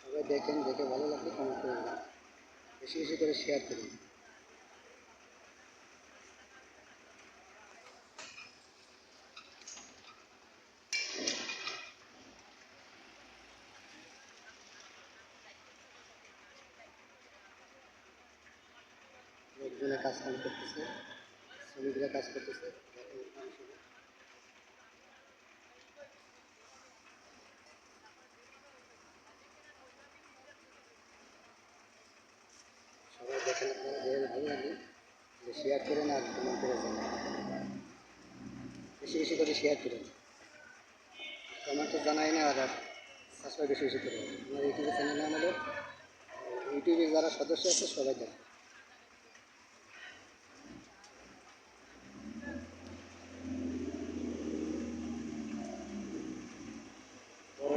সবাই দেখেন দেখে ভালো লাগলে কমেন্ট করে বেশি বেশি করে শেয়ার করুন লোকজনে কাজ কাম করতেছে, শ্রমিকরা কাজ করতেছে। সবাই। দেখেন আপনারা ভালো লাগে শেয়ার করেন আর কমেন্ট করে জানান বেশি বেশি করে শেয়ার করেন। কমেন্টে জানাই না আর সাবস্ক্রাইব বেশি বেশি করে আমার ইউটিউবের চ্যানেল হলো ইউটিউবে যারা সদস্য আছে, সবাই দেখেন।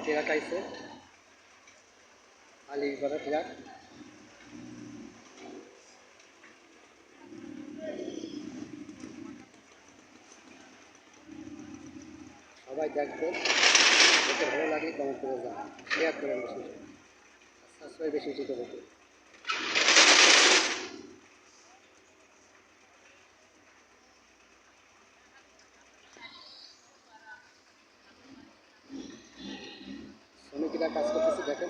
ট্রাক আইছে আলি বড় ট্রাক সবাই দেখবেন দেখে ভালো লাগে কমেন্ট করে যান শেয়ার করেন বেশি সাবস্ক্রাইব বেশি করে। দিন। কাজ করতেছে দেখেন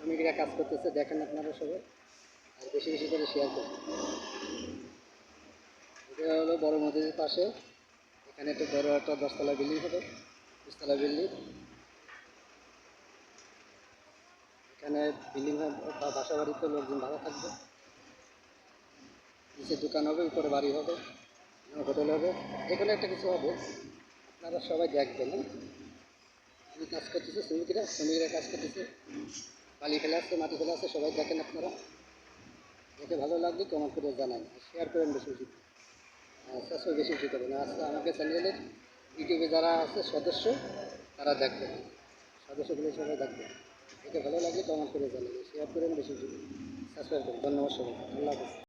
শ্রমিকরা কাজ করতেছে, দেখেন আপনারা সবাই। আর বেশি বেশি করে শেয়ার করুন। এটা হলো বড় নদীর পাশে। এখানে একটা বড় একটা দশতলা বিল্ডিং হবে। দশতলা বিল্ডিং। এখানে বিল্ডিং বা বাসা বাড়িতে লোকজন ভাড়া থাকবে। নিচে দোকান হবে, উপরে বাড়ি হবে, হোটেল হবে যে কোনো একটা কিছু হবে। আপনারা সবাই দেখবেন হ্যাঁ? আমি কাজ করতেছি, শ্রমিকরা শ্রমিকরা কাজ করতেছে। বালি ফেলে আসছে, মাটি ফেলে আসছে, সবাই দেখেন আপনারা। দেখে ভালো লাগলে কমেন্ট করে জানান শেয়ার করেন বেশি উচিত। বেশি সাবস্ক্রাইব বেশি বেশি করবেন আজকে আমাকে চ্যানেলের ইউটিউবে যারা আছে, সদস্য, তারা দেখবেন সদস্যগুলো সবাই দেখবেন দেখে ভালো লাগলে কমেন্ট করে জানান শেয়ার করেন বেশি বেশি সাবস্ক্রাইব করুন। ধন্যবাদ সবাই আল্লাহ হাফেজ।